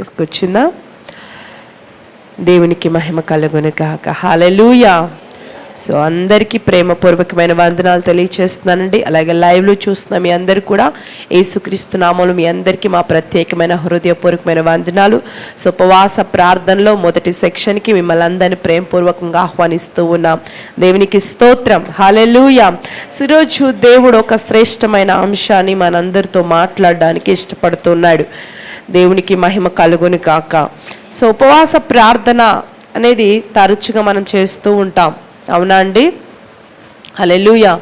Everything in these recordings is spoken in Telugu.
చేసుకొచ్చిందా? దేవునికి మహిమ కలుగును కాక హాలెలూయా సో అందరికీ ప్రేమపూర్వకమైన వందనాలు తెలియచేస్తున్నానండి. అలాగే లైవ్లో చూస్తున్న మీ అందరు కూడా యేసుక్రీస్తు నామలు మీ అందరికీ మా ప్రత్యేకమైన హృదయపూర్వకమైన వందనాలు. సో ఉపవాస ప్రార్థనలో మొదటి సెక్షన్కి మిమ్మల్ని అందరినీ ప్రేమపూర్వకంగా ఆహ్వానిస్తూ ఉన్నాం. దేవునికి స్తోత్రం. హాలెలూయా ఈరోజు దేవుడు ఒక శ్రేష్టమైన అంశాన్ని మనందరితో మాట్లాడడానికి ఇష్టపడుతున్నాడు. దేవునికి మహిమ కలుగుని కాక సో ఉపవాస ప్రార్థన అనేది తరచుగా మనం చేస్తూ ఉంటాం. అవునా అండి? హలెలుయా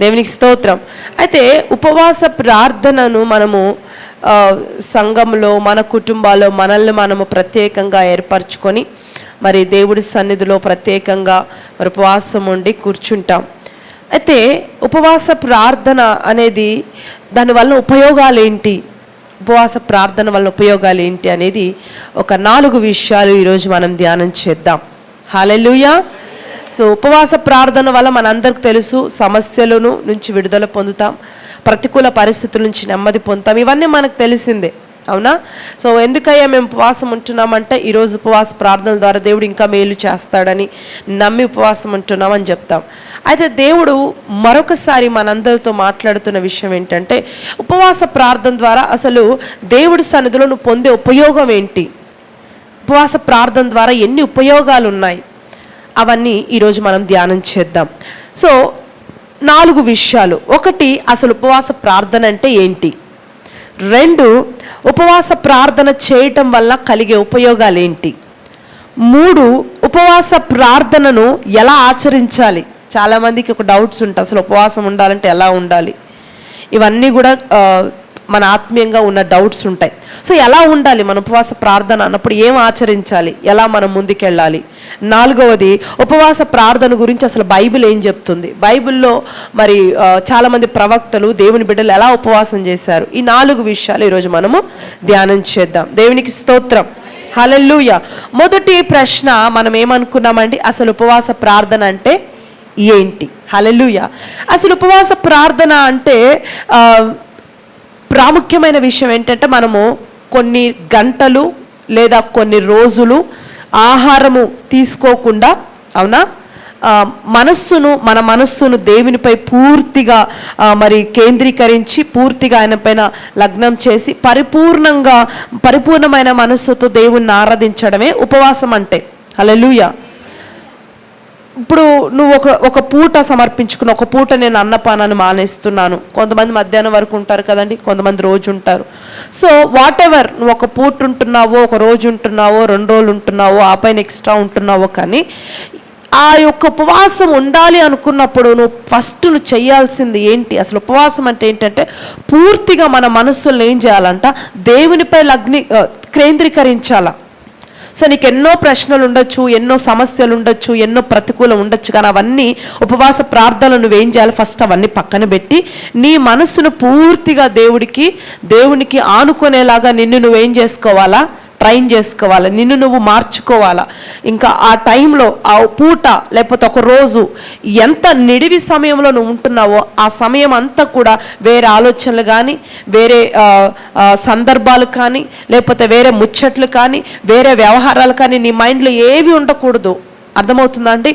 దేవునికి స్తోత్రం. అయితే ఉపవాస ప్రార్థనను మనము సంఘంలో మన కుటుంబాల్లో మనల్ని మనము ప్రత్యేకంగా ఏర్పరచుకొని మరి దేవుడి సన్నిధిలో ప్రత్యేకంగా మరి ఉపవాసం ఉండి కూర్చుంటాం. అయితే ఉపవాస ప్రార్థన అనేది దానివల్ల ఉపయోగాలు ఏంటి ఉపవాస ప్రార్థన వల్ల ఉపయోగాలు ఏంటి అనేది ఒక నాలుగు విషయాలు ఈరోజు మనం ధ్యానం చేద్దాం. హాలెలుయా సో ఉపవాస ప్రార్థన వల్ల మనందరికి తెలుసు సమస్యలను నుంచి విడుదల పొందుతాం ప్రతికూల పరిస్థితుల నుంచి నెమ్మది పొందుతాం. ఇవన్నీ మనకు తెలిసిందే. అవునా? సో ఎందుకయ్యా మేము ఉపవాసం ఉంటున్నామంటే ఈరోజు ఉపవాస ప్రార్థనల ద్వారా దేవుడు ఇంకా మేలు చేస్తాడని నమ్మి ఉపవాసం ఉంటున్నామని చెప్తాం. అయితే దేవుడు మరొకసారి మనందరితో మాట్లాడుతున్న విషయం ఏంటంటే ఉపవాస ప్రార్థన ద్వారా అసలు దేవుడి సన్నిధిలో నువ్వు పొందే ఉపయోగం ఏంటి? ఉపవాస ప్రార్థన ద్వారా ఎన్ని ఉపయోగాలు ఉన్నాయి అవన్నీ ఈరోజు మనం ధ్యానం చేద్దాం. సో నాలుగు విషయాలు. ఒకటి అసలు ఉపవాస ప్రార్థన అంటే ఏంటి? రెండు ఉపవాస ప్రార్థన చేయటం వల్ల కలిగే ఉపయోగాలు ఏంటి మూడు ఉపవాస ప్రార్థనను ఎలా ఆచరించాలి? చాలామందికి ఒక డౌట్స్ ఉంటాయి. అసలు ఉపవాసం ఉండాలంటే ఎలా ఉండాలి? ఇవన్నీ కూడా మన ఆత్మీయంగా ఉన్న డౌట్స్ ఉంటాయి. సో ఎలా ఉండాలి మన ఉపవాస ప్రార్థన అన్నప్పుడు ఏం ఆచరించాలి? ఎలా మనం ముందుకెళ్ళాలి? నాలుగవది ఉపవాస ప్రార్థన గురించి అసలు బైబిల్ ఏం చెప్తుంది? బైబిల్లో మరి చాలామంది ప్రవక్తలు దేవుని బిడ్డలు ఎలా ఉపవాసం చేశారు? ఈ నాలుగు విషయాలు ఈరోజు మనము ధ్యానం చేద్దాం. దేవునికి స్తోత్రం. హలెల్లుయ మొదటి ప్రశ్న మనం ఏమనుకున్నామండి? అసలు ఉపవాస ప్రార్థన అంటే ఏంటి? హలెలుయ అసలు ఉపవాస ప్రార్థన అంటే ప్రాముఖ్యమైన విషయం ఏంటంటే మనము కొన్ని గంటలు లేదా కొన్ని రోజులు ఆహారము తీసుకోకుండా అవునా? మనస్సును మన మనస్సును దేవునిపై పూర్తిగా మరి కేంద్రీకరించి పూర్తిగా ఆయన పైన లగ్నం చేసి పరిపూర్ణంగా పరిపూర్ణమైన మనస్సుతో దేవుణ్ణి ఆరాధించడమే ఉపవాసం అంటే హల్లెలూయా. ఇప్పుడు నువ్వు ఒక ఒక పూట సమర్పించుకున్న ఒక పూట నేను అన్నపానాన్ని మానేస్తున్నాను. కొంతమంది మధ్యాహ్నం వరకు ఉంటారు కదండి కొంతమంది రోజు ఉంటారు. సో వాట్ ఎవర్ నువ్వు ఒక పూట ఉంటున్నావో ఒక రోజు ఉంటున్నావో రెండు రోజులు ఉంటున్నావో ఆ పైన ఎక్స్ట్రా ఉంటున్నావో కానీ ఆ యొక్క ఉపవాసం ఉండాలి అనుకున్నప్పుడు నువ్వు ఫస్ట్ నువ్వు చేయాల్సింది ఏంటి? అసలు ఉపవాసం అంటే ఏంటంటే పూర్తిగా మన మనస్సులను ఏం చేయాలంట? దేవునిపై లగ్ని కేంద్రీకరించాలా? సో నీకు ఎన్నో ప్రశ్నలు ఉండొచ్చు ఎన్నో సమస్యలు ఉండొచ్చు ఎన్నో ప్రతికూలం ఉండొచ్చు కానీ అవన్నీ ఉపవాస ప్రార్థనలు నువ్వేం చేయాలి? ఫస్ట్ అవన్నీ పక్కన పెట్టి నీ మనస్సును పూర్తిగా దేవుడికి దేవునికి ఆనుకునేలాగా నిన్ను నువ్వేం చేసుకోవాలా? ట్రైన్ చేసుకోవాలి నిన్ను నువ్వు మార్చుకోవాలా. ఇంకా ఆ టైంలో ఆ పూట లేకపోతే ఒక రోజు ఎంత నిడివి సమయంలో నువ్వు ఉంటున్నావో ఆ సమయం అంతా కూడా వేరే ఆలోచనలు కానీ వేరే సందర్భాలు కానీ లేకపోతే వేరే ముచ్చట్లు కానీ వేరే వ్యవహారాలు కానీ నీ మైండ్లో ఏవి ఉండకూడదు. అర్థమవుతుందా అండి?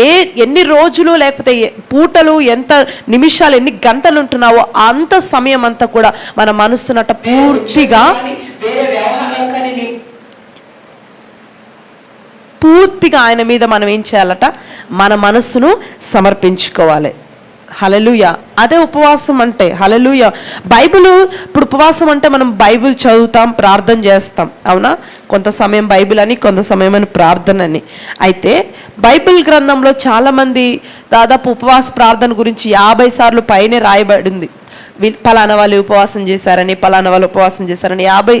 ఏ ఎన్ని రోజులు లేకపోతే ఏ- పూటలు ఎంత నిమిషాలు ఎన్ని గంటలు ఉంటున్నావో అంత సమయం అంతా కూడా మన మనసునట పూర్తిగా పూర్తిగా ఆయన మీద మనం ఏం చేయాలట? మన మనస్సును సమర్పించుకోవాలి. హలలుయ అదే ఉపవాసం అంటే హలలుయ బైబిల్ ఇప్పుడు ఉపవాసం అంటే మనం బైబిల్ చదువుతాం ప్రార్థన చేస్తాం అవునా? కొంత సమయం బైబిల్ అని కొంత సమయం అని ప్రార్థన అని. అయితే బైబిల్ గ్రంథంలో చాలామంది దాదాపు ఉపవాస ప్రార్థన గురించి యాభై సార్లు పైనే రాయబడింది. పలానా వాళ్ళు ఉపవాసం చేశారని పలానా వాళ్ళు ఉపవాసం చేశారని యాభై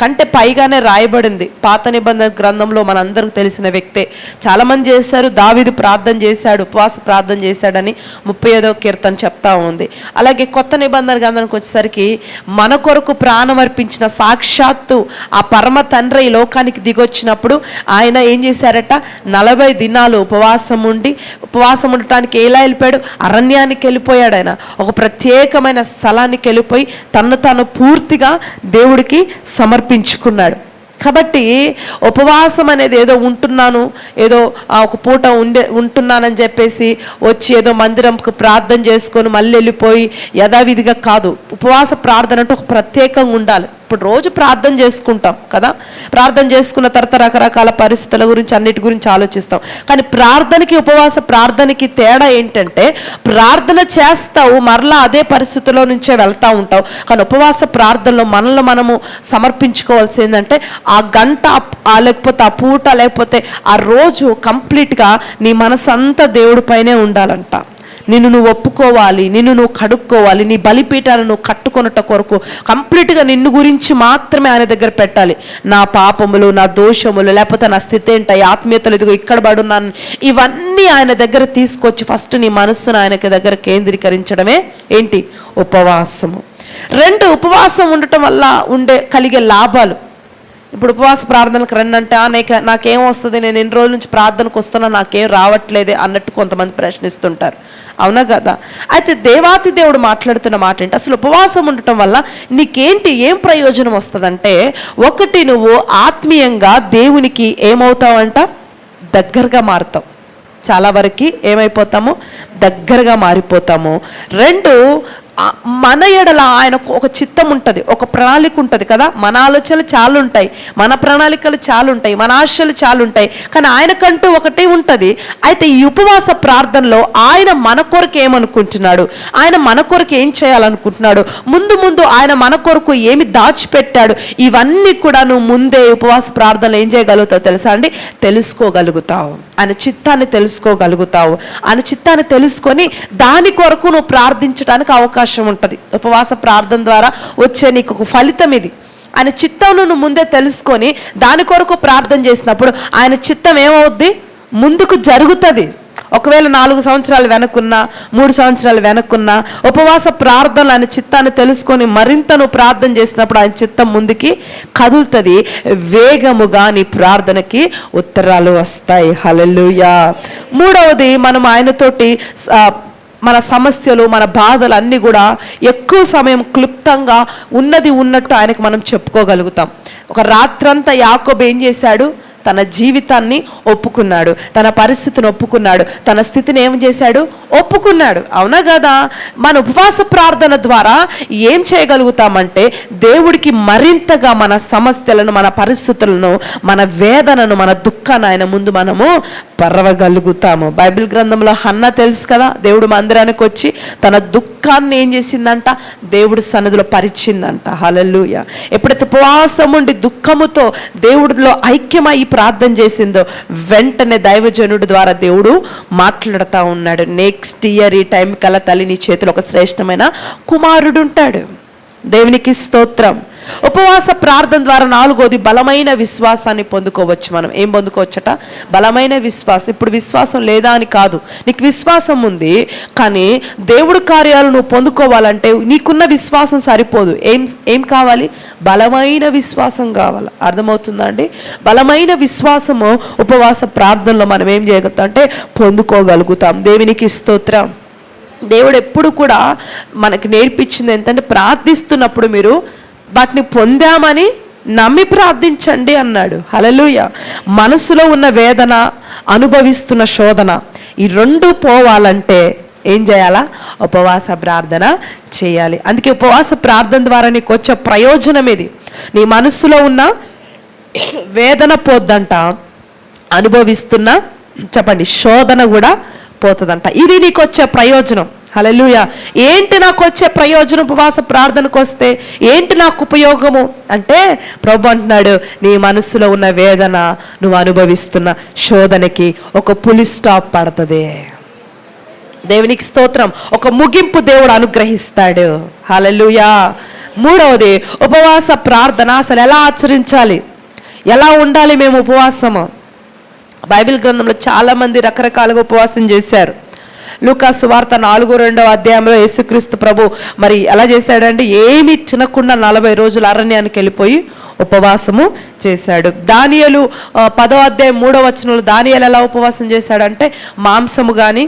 కంటే పైగానే రాయబడింది. పాత నిబంధన గ్రంథంలో మనందరికి తెలిసిన వ్యక్తే చాలామంది చేశారు దావిదు ప్రార్థన చేశాడు ఉపవాస ప్రార్థన చేశాడని ముప్పై ఐదో కీర్తన చెప్తా ఉంది. అలాగే కొత్త నిబంధన గ్రంథానికి వచ్చేసరికి మన కొరకు ప్రాణం అర్పించిన సాక్షాత్తు ఆ పరమ తండ్రి ఈ లోకానికి దిగొచ్చినప్పుడు ఆయన ఏం చేశారట? నలభై దినాలు ఉపవాసం ఉండి ఉపవాసం ఉండటానికి ఎలా వెళ్ళిపోయాడు? అరణ్యానికి వెళ్ళిపోయాడు ఆయన. ఒక ప్రత్యేకమైన స్థలానికి వెళ్ళిపోయి తను తాను పూర్తిగా దేవుడికి సమర్పించుకున్నాడు. కాబట్టి ఉపవాసం అనేది ఏదో ఉంటున్నాను ఏదో ఆ ఒక పూట ఉండే ఉంటున్నానని చెప్పేసి వచ్చి ఏదో మందిరంకు ప్రార్థన చేసుకొని మళ్ళీ వెళ్ళిపోయి యథావిధిగా కాదు. ఉపవాస ప్రార్థన అంటే ఒక ప్రత్యేకంగా ఉండాలి. ఇప్పుడు రోజు ప్రార్థన చేసుకుంటాం కదా? ప్రార్థన చేసుకున్న తర్వాత రకరకాల పరిస్థితుల గురించి అన్నిటి గురించి ఆలోచిస్తాం. కానీ ప్రార్థనకి ఉపవాస ప్రార్థనకి తేడా ఏంటంటే ప్రార్థన చేస్తావు మరలా అదే పరిస్థితిలో నుంచే వెళ్తా ఉంటావు. కానీ ఉపవాస ప్రార్థనలో మనల్ని మనము సమర్పించుకోవాల్సి ఏంటంటే ఆ గంట ఆ లేకపోతే ఆ పూట లేకపోతే ఆ రోజు కంప్లీట్గా నీ మనసంతా అంతా దేవుడి పైనే ఉండాలంట. నిన్ను నువ్వు ఒప్పుకోవాలి నిన్ను నువ్వు కడుక్కోవాలి నీ బలిపీఠాలను నువ్వు కట్టుకొనుట కొరకు కంప్లీట్గా నిన్ను గురించి మాత్రమే ఆయన దగ్గర పెట్టాలి. నా పాపములు నా దోషములు లేకపోతే నా స్థితి ఏంటి ఆత్మీయతలు ఇదిగో ఇక్కడ పడున్నాను. ఇవన్నీ ఆయన దగ్గర తీసుకొచ్చి ఫస్ట్ నీ మనస్సును ఆయనకి దగ్గర కేంద్రీకరించడమే ఏంటి? ఉపవాసము. రెండు ఉపవాసం ఉండటం వల్ల ఉండే కలిగే లాభాలు. ఇప్పుడు ఉపవాస ప్రార్థనకు రండి అంటే "ఆ, నీకు నాకేం వస్తుంది? నేను ఎన్ని రోజుల నుంచి ప్రార్థనకు వస్తున్నా నాకేం రావట్లేదే అన్నట్టు కొంతమంది ప్రశ్నిస్తుంటారు. అవునా కదా? అయితే దేవాతి దేవుడు మాట్లాడుతున్న మాట ఏంటి? అసలు ఉపవాసం ఉండటం వల్ల నీకేంటి ఏం ప్రయోజనం వస్తుందంటే ఒకటి నువ్వు ఆత్మీయంగా దేవునికి ఏమవుతావంట? దగ్గరగా మారుతావు. చాలా వరకు ఏమైపోతాము? దగ్గరగా మారిపోతాము. రెండు మన ఎడల ఆయనకు ఒక చిత్తం ఉంటుంది ఒక ప్రణాళిక ఉంటుంది కదా? మన ఆలోచనలు చాలా ఉంటాయి మన ప్రణాళికలు చాలా ఉంటాయి మన ఆశలు చాలా ఉంటాయి కానీ ఆయనకంటూ ఒకటే ఉంటుంది. అయితే ఈ ఉపవాస ప్రార్థనలో ఆయన మన కొరకు ఏమనుకుంటున్నాడు? ఆయన మన కొరకు ఏం చేయాలనుకుంటున్నాడు? ముందు ముందు ఆయన మన కొరకు ఏమి దాచిపెట్టాడు? ఇవన్నీ కూడా నువ్వు ముందే ఉపవాస ప్రార్థనలు ఏం చేయగలుగుతావు తెలుసా అండి? తెలుసుకోగలుగుతావు. ఆయన చిత్తాన్ని తెలుసుకోగలుగుతావు. ఆయన చిత్తాన్ని తెలుసుకొని దాని కొరకు నువ్వు ప్రార్థించడానికి అవకాశం ఉంటుంది. ఉపవాస ప్రార్థన ద్వారా వచ్చే నీకు ఒక ఫలితం ఇది. ఆయన చిత్తంను నువ్వు ముందే తెలుసుకొని దాని కొరకు ప్రార్థన చేసినప్పుడు ఆయన చిత్తం ఏమవుద్ది? ముందుకు జరుగుతుంది. ఒకవేళ నాలుగు సంవత్సరాలు వెనక్కున్నా మూడు సంవత్సరాలు వెనక్కున్నా ఉపవాస ప్రార్థనలు ఆయన చిత్తాన్ని తెలుసుకొని మరింత నువ్వు ప్రార్థన చేసినప్పుడు ఆయన చిత్తం ముందుకి కదులుతుంది. వేగముగా నీ ప్రార్థనకి ఉత్తరాలు వస్తాయి. హలలుయా మూడవది మనం ఆయనతోటి మన సమస్యలు మన బాధలు అన్నీ కూడా ఎక్కువ సమయం క్లుప్తంగా ఉన్నది ఉన్నట్టు ఆయనకు మనం చెప్పుకోగలుగుతాం. ఒక రాత్రంతా యాకోబు ఏం చేశాడు? తన జీవితాన్ని ఒప్పుకున్నాడు. తన పరిస్థితిని ఒప్పుకున్నాడు. తన స్థితిని ఏం చేశాడు? ఒప్పుకున్నాడు. అవునా కదా? మన ఉపవాస ప్రార్థన ద్వారా ఏం చేయగలుగుతామంటే దేవుడికి మరింతగా మన సమస్యలను మన పరిస్థితులను మన వేదనను మన దుఃఖాన్ని ఆయన ముందు మనము పర్వగలుగుతాము బైబిల్ గ్రంథంలో హన్న తెలుసు కదా? దేవుడు మందిరానికి వచ్చి తన దుఃఖాన్ని ఏం చేసిందంట? దేవుడి సన్నిధిలో పరిచిందంట. హలలుయ ఎప్పుడైతే ఉపవాసం ఉండి దుఃఖముతో దేవుడిలో ఐక్యమై ప్రార్థన చేసిందో వెంటనే దైవజనుడి ద్వారా దేవుడు మాట్లాడుతూ ఉన్నాడు. నెక్స్ట్ ఇయర్ ఈ టైం కల్లా తల్లి నీ చేతిలో ఒక శ్రేష్టమైన కుమారుడు ఉంటాడు దేవునికి స్తోత్రం. ఉపవాస ప్రార్థన ద్వారా నాలుగోది బలమైన విశ్వాసాన్ని పొందుకోవచ్చు మనం. ఏం పొందుకోవచ్చట? బలమైన విశ్వాసం. ఇప్పుడు విశ్వాసం లేదా అని కాదు. నీకు విశ్వాసం ఉంది కానీ దేవుడు కార్యాలు నువ్వు పొందుకోవాలంటే నీకున్న విశ్వాసం సరిపోదు. ఏం ఏం కావాలి? బలమైన విశ్వాసం కావాలి. అర్థమవుతుందా అండి? బలమైన విశ్వాసము ఉపవాస ప్రార్థనలో మనం ఏం చేయగలుగుతాం అంటే పొందుకోగలుగుతాం. దేవునికి స్తోత్రం. దేవుడు ఎప్పుడు కూడా మనకి నేర్పించింది ఏంటంటే ప్రార్థిస్తున్నప్పుడు మీరు వాటిని పొందామని నమ్మి ప్రార్థించండి అన్నాడు. హలలుయ మనసులో ఉన్న వేదన అనుభవిస్తున్న శోధన ఈ రెండు పోవాలంటే ఏం చేయాలా? ఉపవాస ప్రార్థన చేయాలి. అందుకే ఉపవాస ప్రార్థన ద్వారా నీకు వచ్చే ప్రయోజనం ఇది నీ మనస్సులో ఉన్న వేదన పోద్దంట. అనుభవిస్తున్న చెప్పండి శోధన కూడా పోతుందంట. ఇది నీకు వచ్చే ప్రయోజనం. హలలుయ ఏంటి నాకు వచ్చే ప్రయోజనం ఉపవాస ప్రార్థనకు వస్తే ఏంటి నాకు ఉపయోగము అంటే ప్రభు అంటున్నాడు నీ మనస్సులో ఉన్న వేదన నువ్వు అనుభవిస్తున్న శోధనకి ఒక పులి స్టాప్ పడుతుంది. దేవునికి స్తోత్రం. ఒక ముగింపు దేవుడు అనుగ్రహిస్తాడు. హలలుయా మూడవది ఉపవాస ప్రార్థన అసలు ఎలా ఆచరించాలి? ఎలా ఉండాలి మేము ఉపవాసము? బైబిల్ గ్రంథంలో చాలామంది రకరకాలుగా ఉపవాసం చేశారు. లూకా వార్త నాలుగో రెండవ అధ్యాయంలో యేసుక్రీస్తు ప్రభు మరి ఎలా చేశాడంటే ఏమి తినకుండా నలభై రోజులు అరణ్యానికి వెళ్ళిపోయి ఉపవాసము చేశాడు. దానియలు పదో అధ్యాయం మూడో వచనంలో దానియలు ఎలా ఉపవాసం చేశాడంటే మాంసము కానీ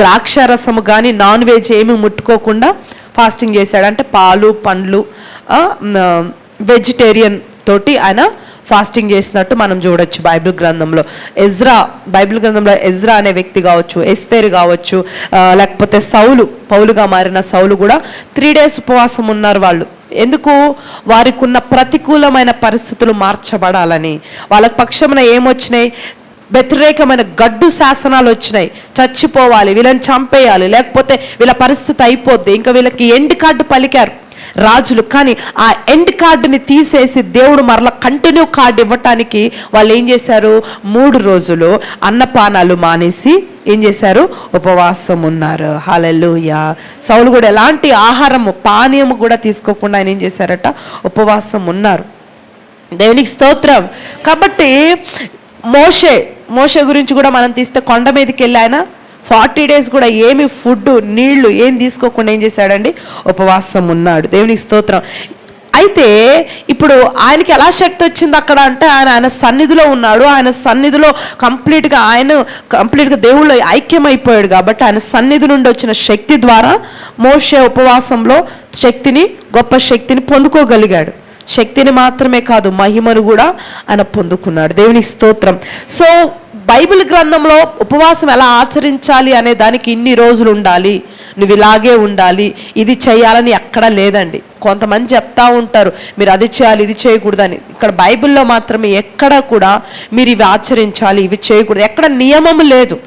ద్రాక్ష రసము కానీ నాన్ వెజ్ ఏమి ముట్టుకోకుండా ఫాస్టింగ్ చేశాడు. అంటే పాలు పండ్లు వెజిటేరియన్ తోటి ఆయన ఫాస్టింగ్ చేసినట్టు మనం చూడొచ్చు బైబిల్ గ్రంథంలో. ఎజ్రా బైబిల్ గ్రంథంలో ఎజ్రా అనే వ్యక్తి కావచ్చు ఎస్తేరు కావచ్చు లేకపోతే సౌలు పౌలుగా మారిన సౌలు కూడా త్రీ డేస్ ఉపవాసం ఉన్నారు వాళ్ళు. ఎందుకు? వారికి ఉన్న ప్రతికూలమైన పరిస్థితులు మార్చబడాలని. వాళ్ళ పక్షమున ఏమొచ్చినాయి? వ్యతిరేకమైన గడ్డు శాసనాలు వచ్చినాయి. చచ్చిపోవాలి వీళ్ళని చంపేయాలి లేకపోతే వీళ్ళ పరిస్థితి అయిపోద్ది. ఇంకా వీళ్ళకి ఎండ్ కార్డు పలికారు. రాజులు. కానీ ఆ ఎండ్ కార్డుని తీసేసి దేవుడు మరలా కంటిన్యూ కార్డు ఇవ్వటానికి వాళ్ళు ఏం చేశారు? మూడు రోజులు అన్నపానాలు మానేసి ఏం చేశారు? ఉపవాసం ఉన్నారు. హాలెలూయ సౌలు కూడా ఎలాంటి ఆహారము పానీయము కూడా తీసుకోకుండా ఆయన ఏం చేశారట? ఉపవాసం ఉన్నారు. దేవునికి స్తోత్రం. కాబట్టి మోషే మోషే గురించి కూడా మనం తీస్తే కొండ మీదకి వెళ్ళి ఆయన ఫార్టీ డేస్ కూడా ఏమి ఫుడ్ నీళ్ళు ఏం తీసుకోకుండా ఏం చేశాడండి? ఉపవాసం ఉన్నాడు. దేవునికి స్తోత్రం. అయితే ఇప్పుడు ఆయనకి ఎలా శక్తి వచ్చింది అక్కడ అంటే ఆయన ఆయన సన్నిధిలో ఉన్నాడు. ఆయన సన్నిధిలో కంప్లీట్గా ఆయన కంప్లీట్గా దేవుళ్ళు ఐక్యమైపోయాడు కాబట్టి ఆయన సన్నిధి నుండి వచ్చిన శక్తి ద్వారా మోషే ఉపవాసంలో శక్తిని గొప్ప శక్తిని పొందుకోగలిగాడు. శక్తిని మాత్రమే కాదు మహిమను కూడా ఆయన పొందుకున్నాడు. దేవునికి స్తోత్రం. సో బైబిల్ గ్రంథంలో ఉపవాసం ఎలా ఆచరించాలి అనే దానికి ఇన్ని రోజులు ఉండాలి. నువ్వు ఇలాగే ఉండాలి. ఇది చేయాలని ఎక్కడ లేదండి. కొంతమంది చెప్తా ఉంటారు మీరు అది చేయాలి ఇది చేయకూడదని. ఇక్కడ బైబిల్లో మాత్రమే ఎక్కడ కూడా మీరు ఇవి ఆచరించాలి ఇవి చేయకూడదు. ఎక్కడ నియమం లేదు.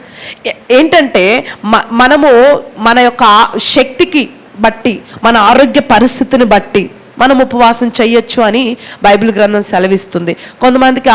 ఏంటంటే మ- మనము మన యొక్క శక్తికి బట్టి మన ఆరోగ్య పరిస్థితిని బట్టి మనం ఉపవాసం చేయొచ్చు అని బైబిల్ గ్రంథం సెలవిస్తుంది. కొంతమందికి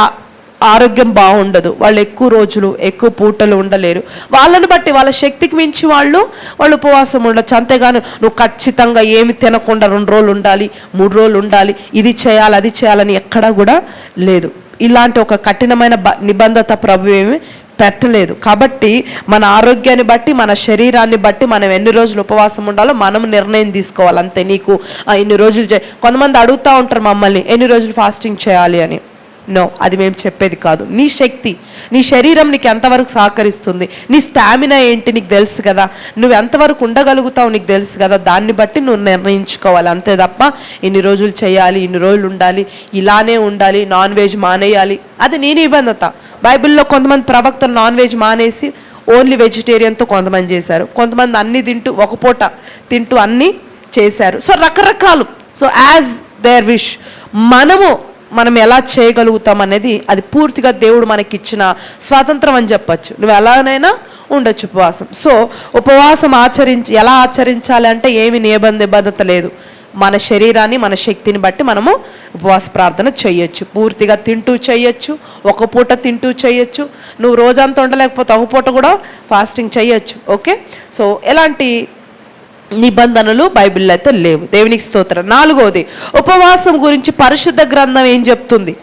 ఆరోగ్యం బాగుండదు. వాళ్ళు ఎక్కువ రోజులు ఎక్కువ పూటలు ఉండలేరు. వాళ్ళని బట్టి వాళ్ళ శక్తికి మించి వాళ్ళు వాళ్ళు ఉపవాసం ఉండొచ్చు. అంతేగాని నువ్వు ఖచ్చితంగా ఏమి తినకుండా రెండు రోజులు ఉండాలి మూడు రోజులు ఉండాలి ఇది చేయాలి అది చేయాలని ఎక్కడా కూడా లేదు. ఇలాంటి ఒక కఠినమైన బ- నిబంధత ప్రభు ఏమి పెట్టలేదు. కాబట్టి మన ఆరోగ్యాన్ని బట్టి మన శరీరాన్ని బట్టి మనం ఎన్ని రోజులు ఉపవాసం ఉండాలో మనం నిర్ణయం తీసుకోవాలి. అంతే నీకు ఎన్ని ఇన్ని రోజులు చే కొంతమంది అడుగుతూ ఉంటారు మమ్మల్ని ఎన్ని రోజులు ఫాస్టింగ్ చేయాలి అని. నో అది మేము చెప్పేది కాదు. నీ శక్తి నీ శరీరం నీకు ఎంతవరకు సహకరిస్తుంది? నీ స్టామినా ఏంటి నీకు తెలుసు కదా? నువ్వు ఎంతవరకు ఉండగలుగుతావు నీకు తెలుసు కదా? దాన్ని బట్టి నువ్వు నిర్ణయించుకోవాలి. అంతే తప్ప ఇన్ని రోజులు చేయాలి ఇన్ని రోజులు ఉండాలి ఇలానే ఉండాలి నాన్ వెజ్ మానేయాలి. అది నీ నిబంధత. బైబిల్లో కొంతమంది ప్రవక్తలు నాన్ వెజ్ మానేసి ఓన్లీ వెజిటేరియన్తో కొంతమంది చేశారు. కొంతమంది అన్ని తింటూ ఒక పూట తింటూ అన్నీ చేశారు. సో రకరకాలు. So as their wish. మనము మనం ఎలా చేయగలుగుతాం అనేది అది పూర్తిగా దేవుడు మనకి ఇచ్చిన స్వాతంత్రం అని చెప్పచ్చు. నువ్వు ఎలానైనా ఉండొచ్చు ఉపవాసం. సో ఉపవాసం ఆచరించి ఎలా ఆచరించాలి అంటే ఏమి నిబంధ నిబద్ధత లేదు. మన శరీరాన్ని మన శక్తిని బట్టి మనము ఉపవాస ప్రార్థన చేయొచ్చు. పూర్తిగా తింటూ చేయొచ్చు ఒక పూట తింటూ చేయొచ్చు. నువ్వు రోజంతా ఉండలేకపోతే ఒక పూట కూడా ఫాస్టింగ్ చేయొచ్చు. ఓకే? సో ఎలాంటి నిబంధనలు బైబిల్లో అయితే లేవు. దేవునికి స్తోత్రం. నాలుగవది ఉపవాసం గురించి పరిశుద్ధ గ్రంథం ఏం చెప్తుంది?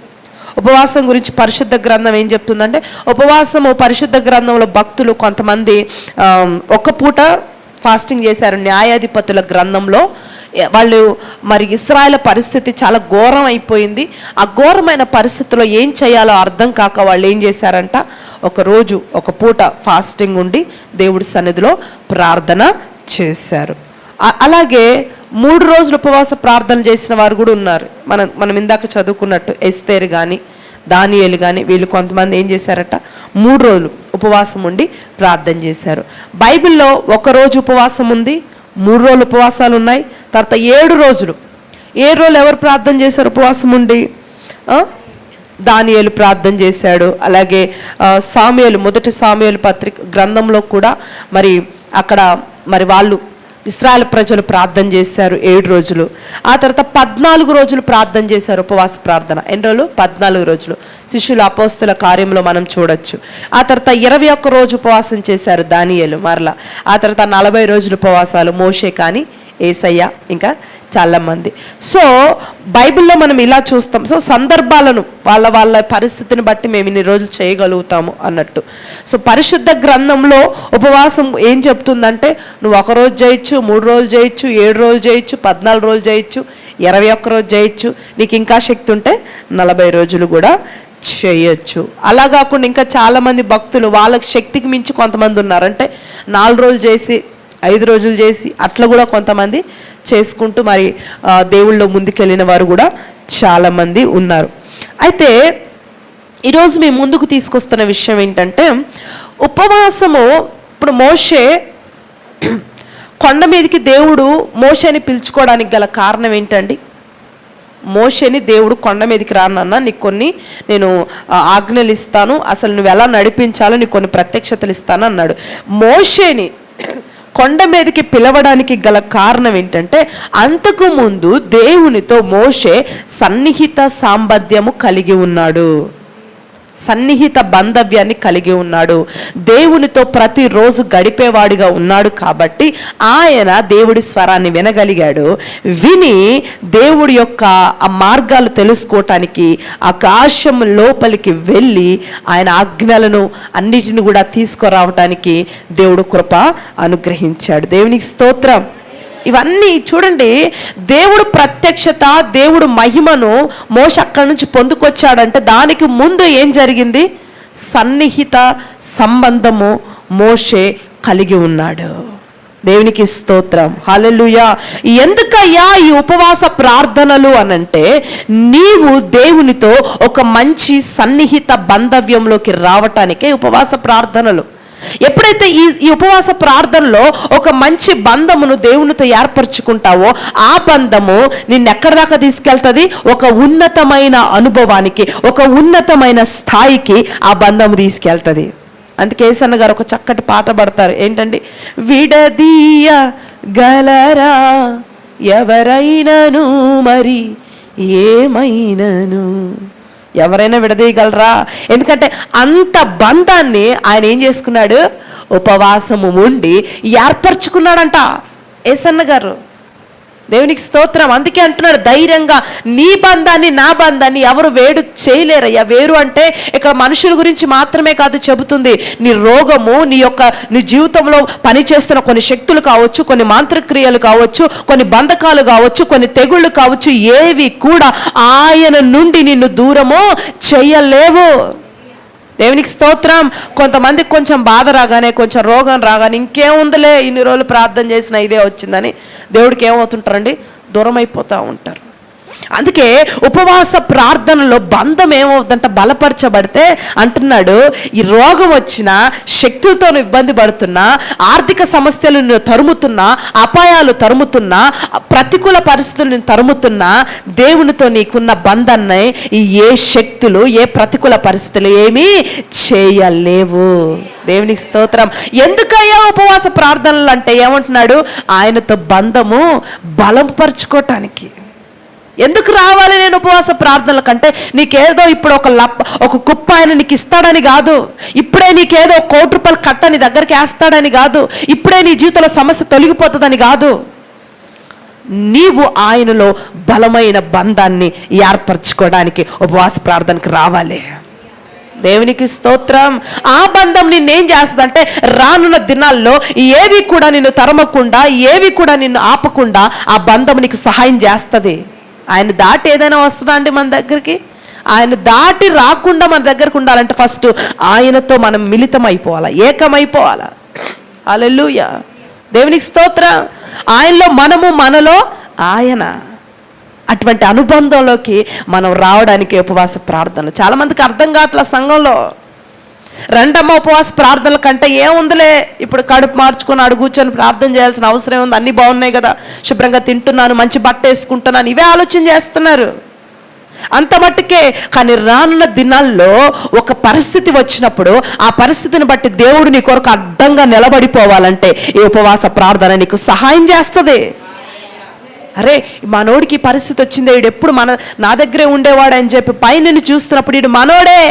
ఉపవాసం గురించి పరిశుద్ధ గ్రంథం ఏం చెప్తుందంటే ఉపవాసము పరిశుద్ధ గ్రంథంలో భక్తులు కొంతమంది ఒక పూట ఫాస్టింగ్ చేశారు. న్యాయాధిపతుల గ్రంథంలో వాళ్ళు మరి ఇస్రాయల పరిస్థితి చాలా ఘోరం అయిపోయింది. ఆ ఘోరమైన పరిస్థితిలో ఏం చేయాలో అర్థం కాక వాళ్ళు ఏం చేశారంట ఒక రోజు ఒక పూట ఫాస్టింగ్ ఉండి దేవుడి సన్నిధిలో ప్రార్థన చేశారు. అలాగే మూడు రోజులు ఉపవాస ప్రార్థన చేసిన వారు కూడా ఉన్నారు. మనం మనం ఇందాక చదువుకున్నట్టు ఎస్తేరు కానీ దానియలు కానీ వీళ్ళు కొంతమంది ఏం చేశారట? మూడు రోజులు ఉపవాసం ఉండి ప్రార్థన చేశారు. బైబిల్లో ఒక రోజు ఉపవాసం ఉంది మూడు రోజులు ఉపవాసాలు ఉన్నాయి తర్వాత ఏడు రోజులు. ఏడు రోజులు ఎవరు ప్రార్థన చేశారు ఉపవాసం ఉండి? దానియలు ప్రార్థన చేశాడు. అలాగే సామ్యలు మొదటి సామ్యలు పత్రిక గ్రంథంలో కూడా మరి అక్కడ మరి వాళ్ళు ఇస్రాయల్ ప్రజలు ప్రార్థన చేశారు ఏడు రోజులు. ఆ తర్వాత పద్నాలుగు రోజులు ప్రార్థన చేశారు ఉపవాస ప్రార్థన. ఎన్ని రోజులు? పద్నాలుగు రోజులు. శిష్యుల అపోస్తుల కార్యంలో మనం చూడొచ్చు. ఆ తర్వాత ఇరవై ఒక్క రోజు ఉపవాసం చేశారు దానియలు మరలా. ఆ తర్వాత నలభై రోజులు ఉపవాసాలు మోషే కానీ ఏసయ్య ఇంకా చాలామంది. సో బైబిల్లో మనం ఇలా చూస్తాం. సో సందర్భాలను వాళ్ళ వాళ్ళ పరిస్థితిని బట్టి మేము ఇన్ని రోజులు చేయగలుగుతాము అన్నట్టు. సో పరిశుద్ధ గ్రంథంలో ఉపవాసం ఏం చెప్తుందంటే నువ్వు ఒక రోజు చేయొచ్చు మూడు రోజులు చేయొచ్చు ఏడు రోజులు చేయొచ్చు పద్నాలుగు రోజులు చేయొచ్చు ఇరవై ఒక్క రోజు చేయొచ్చు నీకు ఇంకా శక్తి ఉంటే నలభై రోజులు కూడా చేయొచ్చు. అలా కాకుండా ఇంకా చాలామంది భక్తులు వాళ్ళకి శక్తికి మించి కొంతమంది ఉన్నారంటే నాలుగు రోజులు చేసి ఐదు రోజులు చేసి అట్లా కూడా కొంతమంది చేసుకుంటూ మరి దేవుళ్ళు ముందుకెళ్ళిన వారు కూడా చాలామంది ఉన్నారు. అయితే ఈరోజు మేము ముందుకు తీసుకొస్తున్న విషయం ఏంటంటే ఉపవాసము ఇప్పుడు మోషే కొండ మీదకి దేవుడు మోషని పిలుచుకోవడానికి గల కారణం ఏంటండి? మోషని దేవుడు కొండ మీదకి రానన్నా నీకు కొన్ని నేను ఆజ్ఞలు ఇస్తాను అసలు నువ్వు ఎలా నడిపించాలో నీకు కొన్ని ప్రత్యక్షతలు ఇస్తాను అన్నాడు. మోషేని కొండ మీదకి పిలవడానికి గల కారణం ఏంటంటే అంతకు ముందు దేవునితో మోషే సన్నిహిత సాంబద్యము కలిగి ఉన్నాడు. సన్నిహిత బంధవ్యాన్ని కలిగి ఉన్నాడు. దేవునితో ప్రతిరోజు గడిపేవాడిగా ఉన్నాడు కాబట్టి ఆయన దేవుడి స్వరాన్ని వినగలిగాడు. విని దేవుడి యొక్క ఆ మార్గాలు తెలుసుకోవటానికి ఆకాశం లోపలికి వెళ్ళి ఆయన ఆజ్ఞలను అన్నిటిని కూడా తీసుకురావటానికి దేవుడు కృప అనుగ్రహించాడు. దేవునికి స్తోత్రం. ఇవన్నీ చూడండి దేవుడు ప్రత్యక్షత దేవుడు మహిమను మోష అక్కడి నుంచి పొందుకొచ్చాడంటే దానికి ముందు ఏం జరిగింది? సన్నిహిత సంబంధము మోషే కలిగి ఉన్నాడు. దేవునికి స్తోత్రం. హలలుయా ఎందుకయ్యా ఈ ఉపవాస ప్రార్థనలు అనంటే నీవు దేవునితో ఒక మంచి సన్నిహిత బంధవ్యంలోకి రావటానికే ఉపవాస ప్రార్థనలు. ఎప్పుడైతే ఈ ఈ ఉపవాస ప్రార్థనలో ఒక మంచి బంధమును దేవునితో ఏర్పరచుకుంటావో ఆ బంధము నిన్ను దాకా తీసుకెళ్తుంది? ఒక ఉన్నతమైన అనుభవానికి ఒక ఉన్నతమైన స్థాయికి ఆ బంధము తీసుకెళ్తుంది. అందుకే ఏసన్న గారు ఒక చక్కటి పాట పడతారు. ఏంటండి? విడదీయ గలరా ఎవరైనను మరి ఏమైనను? ఎవరైనా విడదీయగలరా? ఎందుకంటే అంత బంధాన్ని ఆయన ఏం చేసుకున్నాడు? ఉపవాసము ఉండి ఏర్పరచుకున్నాడంట. ఏసన్న గారు. దేవునికి స్తోత్రం. అందుకే అంటున్నాడు ధైర్యంగా నీ బంధాన్ని నా బంధాన్ని ఎవరు వేడు చేయలేరయ్యా. వేరు అంటే ఇక్కడ మనుషుల గురించి మాత్రమే కాదు చెబుతుంది. నీ రోగము నీ యొక్క నీ జీవితంలో పనిచేస్తున్న కొన్ని శక్తులు కావచ్చు కొన్ని మాంత్రిక్రియలు కావచ్చు కొన్ని బంధకాలు కావచ్చు కొన్ని తెగుళ్ళు కావచ్చు ఏవి కూడా ఆయన నుండి నిన్ను దూరము చేయలేవు. దేవునికి స్తోత్రం. కొంతమందికి కొంచెం బాధ రాగానే కొంచెం రోగం రాగానే ఇంకేముందిలే ఇన్ని రోజులు ప్రార్థన చేసిన ఇదే వచ్చిందని దేవుడికి ఏమవుతుంటారండి? దూరం అయిపోతూ ఉంటారు. అందుకే ఉపవాస ప్రార్థనలో బంధం ఏమవుతుందంటే? బలపరచబడితే అంటున్నాడు ఈ రోగం వచ్చినా శక్తులతో ఇబ్బంది పడుతున్నా ఆర్థిక సమస్యలు నేను తరుముతున్నా అపాయాలు తరుముతున్నా ప్రతికూల పరిస్థితులను తరుముతున్నా దేవునితో నీకున్న బంధాన్ని ఈ ఏ శక్తులు ఏ ప్రతికూల పరిస్థితులు ఏమీ చేయలేవు. దేవునికి స్తోత్రం. ఎందుకయ్యా ఉపవాస ప్రార్థనలు అంటే? ఏమంటున్నాడు? ఆయనతో బంధము బలపరుచుకోవటానికి ఎందుకు రావాలి నేను ఉపవాస ప్రార్థనల కంటే? నీకేదో ఇప్పుడు ఒక లప్ప ఒక కుప్ప ఆయన నీకు ఇస్తాడని కాదు. ఇప్పుడే నీకేదో ఒక కోటి రూపాయలు కట్ట నీ దగ్గరికి వేస్తాడని కాదు. ఇప్పుడే నీ జీవితంలో సమస్య తొలగిపోతుందని కాదు. నీవు ఆయనలో బలమైన బంధాన్ని ఏర్పరచుకోవడానికి ఉపవాస ప్రార్థనకు రావాలి. దేవునికి స్తోత్రం. ఆ బంధం నిన్నేం చేస్తుందంటే రానున్న దినాల్లో ఏవి కూడా నిన్ను తరమకుండా ఏవి కూడా నిన్ను ఆపకుండా ఆ బంధం నీకు సహాయం చేస్తుంది. ఆయన దాటి ఏదైనా వస్తుందా అండి మన దగ్గరికి? ఆయన దాటి రాకుండా మన దగ్గరకు ఉండాలంటే ఫస్ట్ ఆయనతో మనం మిళితం అయిపోవాలా ఏకమైపోవాలా? అలెల్లుయ దేవునికి స్తోత్ర. ఆయనలో మనము మనలో ఆయన. అటువంటి అనుబంధంలోకి మనం రావడానికి ఉపవాస ప్రార్థనలు. చాలామందికి అర్థం కావట్లే సంఘంలో? రెండమ్మ ఉపవాస ప్రార్థనల కంటే ఏముందిలే? ఇప్పుడు కడుపు మార్చుకొని అడుగు కూర్చొని ప్రార్థన చేయాల్సిన అవసరం ఉంది అన్నీ బాగున్నాయి కదా. శుభ్రంగా తింటున్నాను మంచి బట్ట వేసుకుంటున్నాను. ఇవే ఆలోచన చేస్తున్నారు. అంత మట్టుకే కానీ రానున్న దినాల్లో ఒక పరిస్థితి వచ్చినప్పుడు ఆ పరిస్థితిని బట్టి దేవుడు నీ కొరకు అడ్డంగా నిలబడిపోవాలంటే ఈ ఉపవాస ప్రార్థన నీకు సహాయం చేస్తుంది. అరే మనోడికి పరిస్థితి వచ్చింది. వీడు ఎప్పుడు మన నా దగ్గరే ఉండేవాడు అని చెప్పి పైన చూస్తున్నప్పుడు వీడు మనోడే.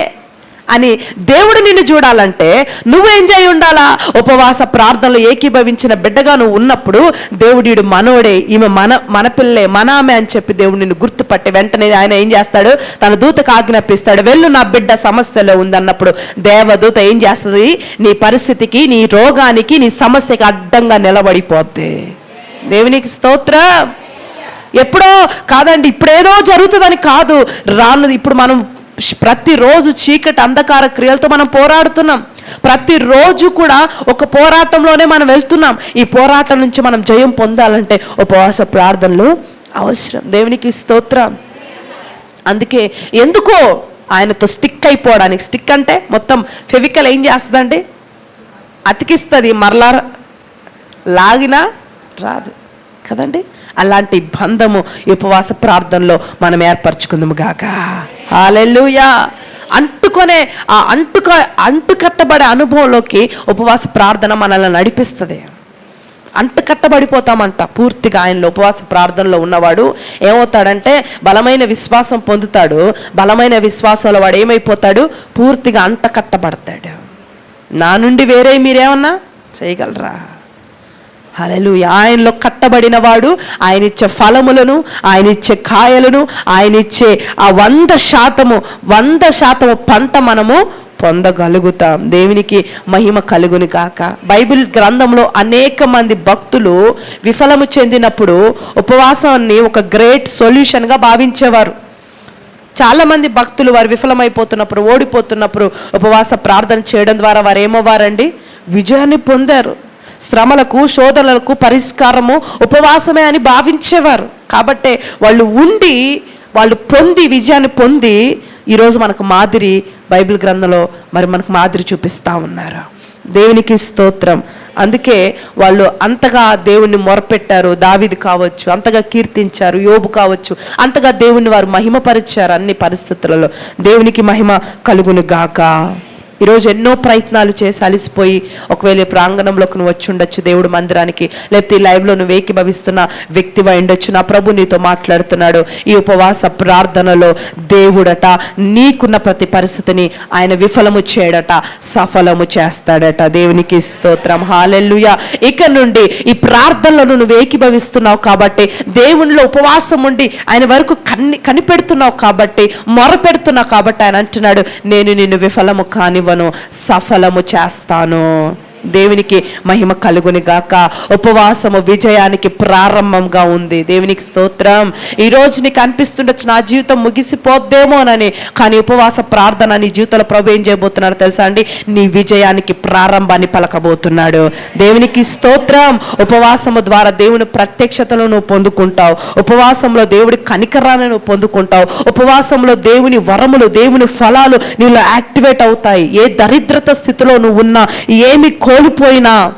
అని దేవుడు నిన్ను చూడాలంటే నువ్వేం చేయి ఉండాలా? ఉపవాస ప్రార్థనలు ఏకీభవించిన బిడ్డగా నువ్వు ఉన్నప్పుడు దేవుడు మనోడే ఈమె మన మన పిల్లే మన ఆమె అని చెప్పి దేవుడు నిన్ను గుర్తుపట్టి వెంటనే ఆయన ఏం చేస్తాడు? తన దూతకు ఆజ్ఞాపిస్తాడు వెళ్ళు నా బిడ్డ సమస్యలో ఉందన్నప్పుడు. దేవదూత ఏం చేస్తుంది? నీ పరిస్థితికి నీ రోగానికి నీ సమస్యకి అడ్డంగా నిలబడిపోద్ది. దేవునికి స్తోత్ర. ఎప్పుడో కాదండి ఇప్పుడేదో జరుగుతుందని కాదు. రాను ఇప్పుడు మనం ప్రతిరోజు చీకటి అంధకార క్రియలతో మనం పోరాడుతున్నాం. ప్రతిరోజు కూడా ఒక పోరాటంలోనే మనం వెళ్తున్నాం. ఈ పోరాటం నుంచి మనం జయం పొందాలంటే ఉపవాస ప్రార్థనలు అవసరం. దేవునికి స్తోత్రం. అందుకే ఎందుకో ఆయనతో స్టిక్ అయిపోవడానికి స్టిక్ అంటే మొత్తం ఫెవికల్ ఏం చేస్తుందండి? అతికిస్తుంది మరలా లాగినా రాదు. కదండి? అలాంటి బంధము ఉపవాస ప్రార్థనలో మనం ఏర్పరచుకుందాము గాక. హాలెల్లుయా! అంటుకొనే ఆ అంటుక అంటుకట్టబడే అనుభవంలోకి ఉపవాస ప్రార్థన మనల్ని నడిపిస్తుంది. అంట కట్టబడిపోతామంట పూర్తిగా ఆయనలో ఉపవాస ప్రార్థనలో ఉన్నవాడు ఏమవుతాడంటే బలమైన విశ్వాసం పొందుతాడు. బలమైన విశ్వాసంలో వాడు ఏమైపోతాడు? పూర్తిగా అంట కట్టబడతాడు నా నుండి వేరే మీరేమన్నా చేయగలరా? అలలు ఆయనలో కట్టబడిన వాడు ఆయన ఇచ్చే ఫలములను ఆయన ఇచ్చే కాయలను ఆయన ఇచ్చే ఆ వంద శాతము వంద శాతము పంట మనము పొందగలుగుతాం. దేవునికి మహిమ కలుగుని కాక బైబిల్ గ్రంథంలో అనేక మంది భక్తులు విఫలము చెందినప్పుడు ఉపవాసాన్ని ఒక గ్రేట్ సొల్యూషన్గా భావించేవారు. చాలామంది భక్తులు వారు విఫలమైపోతున్నప్పుడు ఓడిపోతున్నప్పుడు ఉపవాస ప్రార్థన చేయడం ద్వారా వారు ఏమవ్వారండి విజయాన్ని పొందారు. శ్రమలకు శోధనలకు పరిష్కారము ఉపవాసమే అని భావించేవారు. కాబట్టే వాళ్ళు ఉండి వాళ్ళు పొంది విజయాన్ని పొంది ఈరోజు మనకు మాదిరి బైబిల్ గ్రంథంలో మరి మనకు మాదిరి చూపిస్తూ ఉన్నారు. దేవునికి స్తోత్రం. అందుకే వాళ్ళు అంతగా దేవుణ్ణి మొరపెట్టారు దావిది కావచ్చు అంతగా కీర్తించారు యోబు కావచ్చు అంతగా దేవుణ్ణి వారు మహిమపరిచారు అన్ని పరిస్థితులలో. దేవునికి మహిమ కలుగును గాక. ఈరోజు ఎన్నో ప్రయత్నాలు చేసి అలిసిపోయి ఒకవేళ ప్రాంగణంలోకి నువ్వు వచ్చి ఉండొచ్చు దేవుడు మందిరానికి లేకపోతే ఈ లైవ్లో నువ్వు ఏకీభవిస్తున్న వ్యక్తి ఉండొచ్చు. నా ప్రభు నీతో మాట్లాడుతున్నాడు. ఈ ఉపవాస ప్రార్థనలో దేవుడట నీకున్న ప్రతి పరిస్థితిని ఆయన విఫలము చేయడట సఫలము చేస్తాడట. దేవునికి స్తోత్రం. హాలెల్లుయ. ఇక నుండి ఈ ప్రార్థనలను నువ్వు ఏకీభవిస్తున్నావు కాబట్టి దేవునిలో ఉపవాసం ఉండి ఆయన వరకు కన్ని కనిపెడుతున్నావు కాబట్టి మొరపెడుతున్నావు కాబట్టి ఆయన అంటున్నాడు నేను నిన్ను విఫలము కానివ్వను సఫలము చేస్తాను. దేవునికి మహిమ కలుగుని గాక. ఉపవాసము విజయానికి ప్రారంభంగా ఉంది. దేవునికి స్తోత్రం. ఈ రోజు నీకు అనిపిస్తుండొచ్చు నా జీవితం ముగిసిపోద్దేమోనని కానీ ఉపవాస ప్రార్థన నీ జీవితంలో ప్రభు ఏం చేయబోతున్నారో తెలుసా అండి? నీ విజయానికి ప్రారంభాన్ని పలకబోతున్నాడు. దేవునికి స్తోత్రం. ఉపవాసము ద్వారా దేవుని ప్రత్యక్షతను నువ్వు పొందుకుంటావు. ఉపవాసంలో దేవుడి కనికరాన్ని నువ్వు పొందుకుంటావు. ఉపవాసంలో దేవుని వరములు దేవుని ఫలాలు నీలో యాక్టివేట్ అవుతాయి. ఏ దరిద్రత స్థితిలో నువ్వు ఉన్నా ఏమి కోల్పోయినా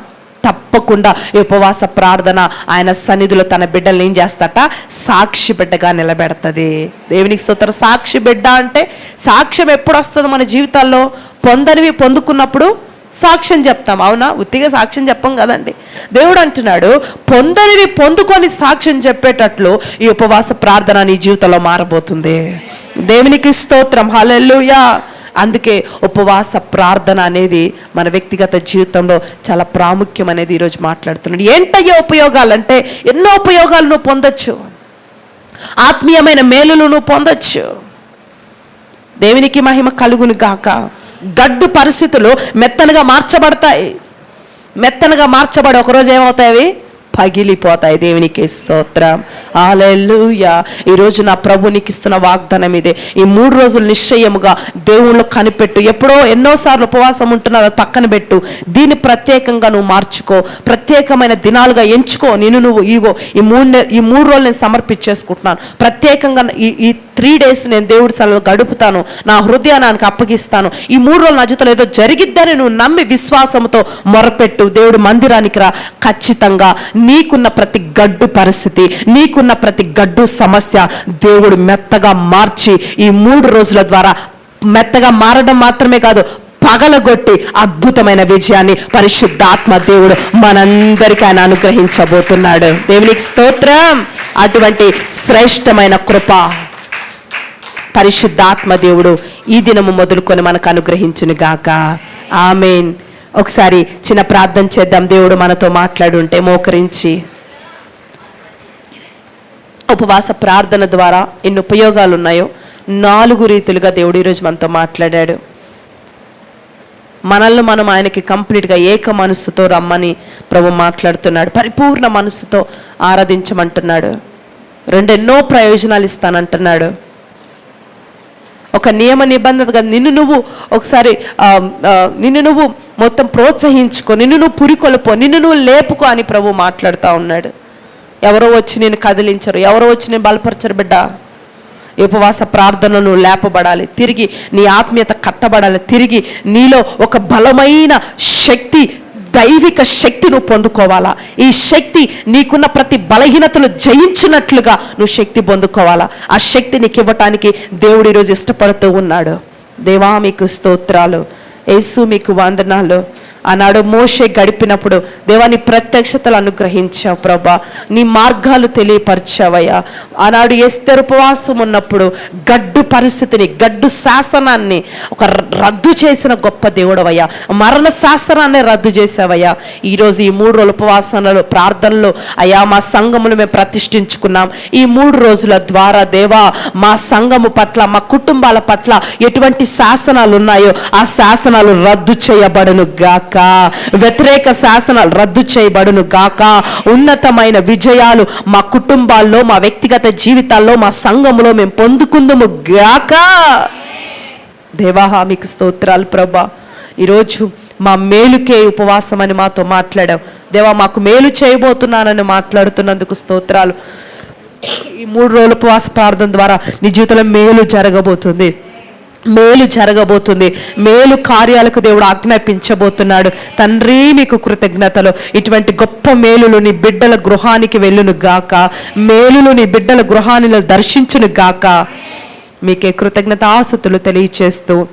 తప్పకుండా ఈ ఉపవాస ప్రార్థన ఆయన సన్నిధిలో తన బిడ్డల్ని ఏం చేస్తాట? సాక్షి బిడ్డగా నిలబెడతది. దేవునికి స్తోత్ర. సాక్షి బిడ్డ అంటే సాక్ష్యం ఎప్పుడు వస్తుంది మన జీవితాల్లో? పొందనివి పొందుకున్నప్పుడు సాక్ష్యం చెప్తాం. అవునా? ఉత్తిగా సాక్ష్యం చెప్పం కదండి. దేవుడు అంటున్నాడు పొందనివి పొందుకొని సాక్ష్యం చెప్పేటట్లు ఈ ఉపవాస ప్రార్థన నీ జీవితంలో మారబోతుంది. దేవునికి స్తోత్రం. హలెల్లుయా. అందుకే ఉపవాస ప్రార్థన అనేది మన వ్యక్తిగత జీవితంలో చాలా ప్రాముఖ్యం అనేది ఈరోజు మాట్లాడుతున్నాడు. ఏంటయ్యే ఉపయోగాలు అంటే ఎన్నో ఉపయోగాలు నువ్వు పొందొచ్చు. ఆత్మీయమైన మేలులు నువ్వు పొందొచ్చు. దేవునికి మహిమ కలుగును గాక. గడ్డు పరిస్థితులు మెత్తనగా మార్చబడతాయి. మెత్తనగా మార్చబడి ఒకరోజు ఏమవుతాయి పగిలిపోతాయి దేవునికి స్తోత్రం. ఆలెల్లుయా ఈరోజు నా ప్రభు నీకు ఇస్తున్న వాగ్దానం ఇదే. ఈ మూడు రోజులు నిశ్చయముగా దేవుళ్ళు కనిపెట్టు. ఎప్పుడో ఎన్నోసార్లు ఉపవాసం ఉంటున్నా అది పక్కన పెట్టు. దీన్ని ప్రత్యేకంగా నువ్వు మార్చుకో. ప్రత్యేకమైన దినాలుగా ఎంచుకో. నేను నువ్వు ఈగో ఈ మూడు ఈ మూడు రోజులు నేను సమర్పించేసుకుంటున్నాను. ప్రత్యేకంగా ఈ త్రీ డేస్ నేను దేవుడి సన్నిధిలో గడుపుతాను. నా హృదయానికి అప్పగిస్తాను. ఈ మూడు రోజులు నా జీవితంలో ఏదో జరిగిద్దని నువ్వు నమ్మి విశ్వాసంతో మొరపెట్టు. దేవుడు మందిరానికి రా. ఖచ్చితంగా నీకున్న ప్రతి గడ్డు పరిస్థితి నీకున్న ప్రతి గడ్డు సమస్య దేవుడు మెత్తగా మార్చి ఈ మూడు రోజుల ద్వారా మెత్తగా మారడం మాత్రమే కాదు పగలగొట్టి అద్భుతమైన విజయాన్ని పరిశుద్ధాత్మ దేవుడు మనందరికీ ఆయన అనుగ్రహించబోతున్నాడు. దేవునికి స్తోత్రం. అటువంటి శ్రేష్టమైన కృప. పరిశుద్ధాత్మ దేవుడు ఈ దినము మొదలుకొని మనకు అనుగ్రహించును గాక. ఆమెన్. ఒకసారి చిన్న ప్రార్థన చేద్దాం. దేవుడు మనతో మాట్లాడుంటే మోకరించి. ఉపవాస ప్రార్థన ద్వారా ఎన్ని ఉపయోగాలు ఉన్నాయో నాలుగు రీతులుగా దేవుడు ఈరోజు మనతో మాట్లాడాడు. మనల్ని మనం ఆయనకి కంప్లీట్గా ఏక మనస్సుతో రమ్మని ప్రభు మాట్లాడుతున్నాడు. పరిపూర్ణ మనస్సుతో ఆరాధించమంటున్నాడు. రెండెన్నో ప్రయోజనాలు ఇస్తానంటున్నాడు. ఒక నియమ నిబంధనగా నిన్ను నువ్వు ఒకసారి నిన్ను నువ్వు మొత్తం ప్రోత్సహించుకో నిన్ను నువ్వు పురికొల్పో నిన్ను నువ్వు లేపుకో అని ప్రభు మాట్లాడుతూ ఉన్నాడు. ఎవరో వచ్చి నేను కదిలించరు ఎవరో వచ్చి నేను బలపరచరు బిడ్డ. ఉపవాస ప్రార్థనను లేపబడాలి తిరిగి నీ ఆత్మీయత కట్టబడాలి తిరిగి నీలో ఒక బలమైన శక్తి దైవిక శక్తి నువ్వు పొందుకోవాలా? ఈ శక్తి నీకున్న ప్రతి బలహీనతలు జయించినట్లుగా నువ్వు శక్తి పొందుకోవాలా? ఆ శక్తి నీకు ఇవ్వటానికి దేవుడు ఈరోజు ఇష్టపడుతూ ఉన్నాడు. దేవా మీకు స్తోత్రాలు. యేసు మీకు వందనాలు. ఆనాడు మోషే గడిపినప్పుడు దేవాని ప్రత్యక్షతలు అనుగ్రహించావు ప్రభా. నీ మార్గాలు తెలియపరిచావయ్యా. ఆనాడు ఎస్తరు ఉపవాసం ఉన్నప్పుడు గడ్డు పరిస్థితిని గడ్డు శాసనాన్ని ఒక రద్దు చేసిన గొప్ప దేవుడవయ్యా. మరణ శాసనాన్ని రద్దు చేసావయ్యా. ఈరోజు ఈ మూడు రోజుల ఉపవాసనలు ప్రార్థనలు అయ్యా మా సంఘములు మేము ప్రతిష్ఠించుకున్నాం. ఈ మూడు రోజుల ద్వారా దేవా మా సంఘము పట్ల మా కుటుంబాల పట్ల ఎటువంటి శాసనాలు ఉన్నాయో ఆ శాసనాలు రద్దు చేయబడను గాక. వ్యతిరేక శాసనాలు రద్దు చేయబడును గాక. ఉన్నతమైన విజయాలు మా కుటుంబాల్లో మా వ్యక్తిగత జీవితాల్లో మా సంఘములో మేము పొందుకుందుము గాక. దేవాహా మీకు స్తోత్రాలు ప్రభా. ఈరోజు మా మేలుకే ఉపవాసం అని మాతో మాట్లాడాం దేవా మాకు మేలు చేయబోతున్నానని మాట్లాడుతున్నందుకు స్తోత్రాలు. ఈ మూడు రోజుల ఉపవాస ప్రార్థన ద్వారా నీ జీవితంలో మేలు జరగబోతుంది. మేలు జరగబోతుంది. మేలు కార్యాలకు దేవుడు ఆజ్ఞాపించబోతున్నాడు. తండ్రి మీకు కృతజ్ఞతలు. ఇటువంటి గొప్ప మేలులు నీ బిడ్డల గృహానికి వెళ్ళును గాక. మేలులు నీ బిడ్డల గృహాన్ని దర్శించును గాక. మీకే కృతజ్ఞత ఆసుతులు తెలియచేస్తూ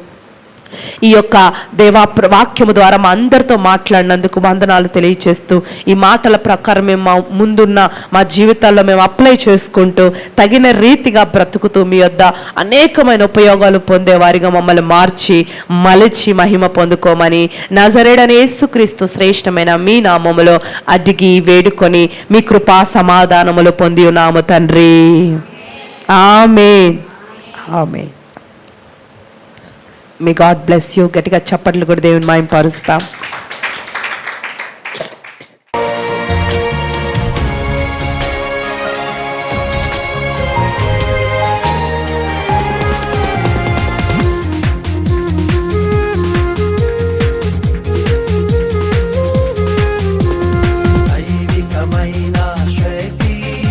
ఈ యొక్క దేవా ప్ర- వాక్యము ద్వారా మా అందరితో మాట్లాడినందుకు వందనాలు తెలియచేస్తూ ఈ మాటల ప్రకారం మేము మా ముందున్న మా జీవితాల్లో మేము అప్లై చేసుకుంటూ తగిన రీతిగా బ్రతుకుతూ మీ యొద్ద అనేకమైన ఉపయోగాలు పొందేవారిగా మమ్మల్ని మార్చి మలిచి మహిమ పొందుకోమని నజరేడని యేసుక్రీస్తు శ్రేష్టమైన మీ నామములో అడిగి వేడుకొని మీ కృపా సమాధానములు పొంది ఉన్నాము తండ్రి. ఆమె ఆమె మీ గాడ్ బ్లెస్ యూ గట్టిగా చప్పట్లు కూడా దేవుని మాయం పరుస్తాం.